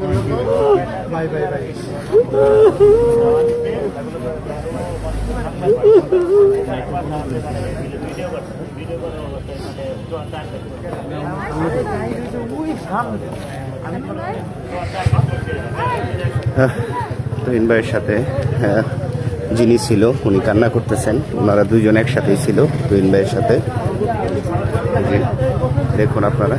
ভাই তুহিন ভাইয়ের সাথে আহ, যিনি ছিল উনি কান্না করতেছেন। ওনারা দুজন একসাথেই ছিল তুহিন ভাইয়ের সাথে। দেখুন আপনারা।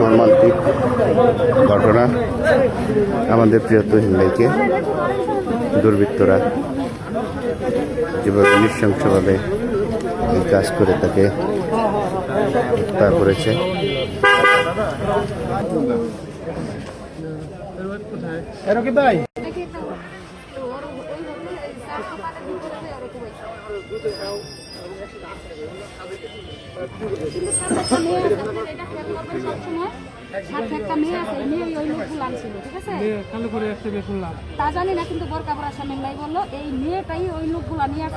মর্মান্তিক ঘটনা আমাদের প্রিয় তুহিন ভাইকে দুর্বৃত্তরা যেভাবে নৃশংসভাবে এই কাজ করে তাকে হত্যা করেছে। এরো কি ভাই তা জানি না কিন্তু বোরকা পরা বলল এই মেয়েটাই ওই লোকগুলো নিয়ে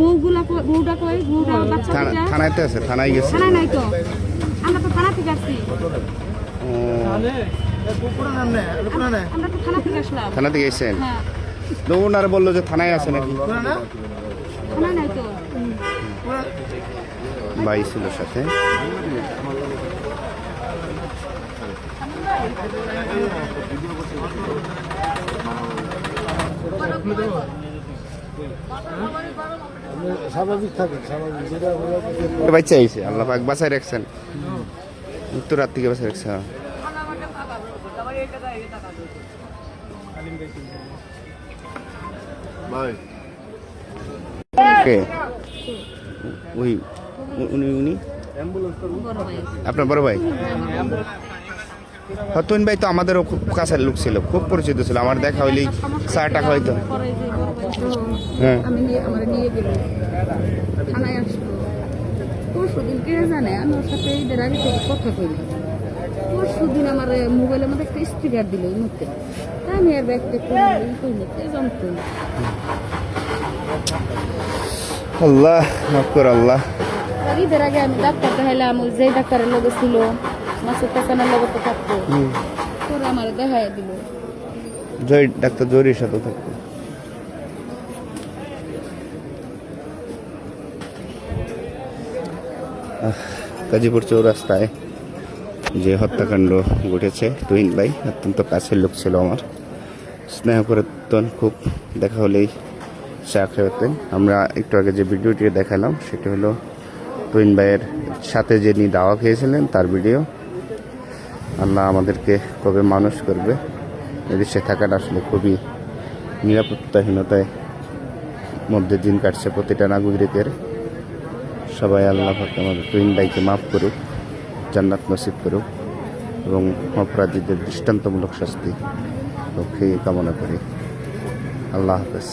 বউগুলা বউটা কই বউটা থানায় গেছে নাই তো আমরা তো থানাতে গেছেন? হ্যাঁ। তো ওনারা বলল যে থানায় আছে নাকি? ভাই ছিল সাথে। স্বাভাবিক থাকে স্বাভাবিক। যেটা বাচ্চা আইছে আল্লাহ পাক বাঁচাই রাখছেন। রাত থেকে রাখছে। কে ওই উনি উনি? আপনার বড় ভাই? হতুন ভাই তো আমাদেরও খুব কাছের লোক ছিল খুব পরিচিত ছিল। আমার দেখা হইলেই টাকা হইতো। পরে যে বড় ভাই তো হ্যাঁ। আমি আমার নিয়ে গেল থানায় আসলো পরশু দিন কে জানে আমি ওর সাথে ঈদের আগে থেকে কথা কইনি পরশু দিন আমার মোবাইলের মধ্যে একটা স্টিকার দিল এই মুহূর্তে। আমি আর ব্যাগটা আল্লাহ মাফ কর আল্লাহ। আর ঈদের আগে আমি ডাক্তার দেখাইলাম ওই যে ডাক্তারের লগে ছিল মাসুদ হাসানের লগে তো থাকতো। আমার দেখাই দিল। জয় ডাক্তার জয়ীর সাথে থাকতো। গাজীপুর চৌরাস্তায় যে হত্যাকাণ্ড ঘটেছে তুহিন ভাই অত্যন্ত কাছের লোক ছিল আমার। স্নেহ করতেন খুব দেখা হলেই চা খেতেন আমরা একটু আগে যে ভিডিওটি দেখালাম, সেটা হলো টুইন ভাইয়ের সাথে যিনি দাওয়া খেয়েছিলেন, তার ভিডিও। আল্লাহ আমাদেরকে কবে মানুষ করবে, এদেশে থাকাটা আসলে খুবই নিরাপত্তাহীনতায় মধ্যে দিন কাটছে প্রতিটা নাগরিকের। সবাই আল্লাহ আমাদের টুইন ভাইকে মাফ করুক, জান্নাত নসিব করুক, এবং অপরাধীদের দৃষ্টান্তমূলক শাস্তি লক্ষ্যে কামনা করি। আল্লাহ হাফেজ।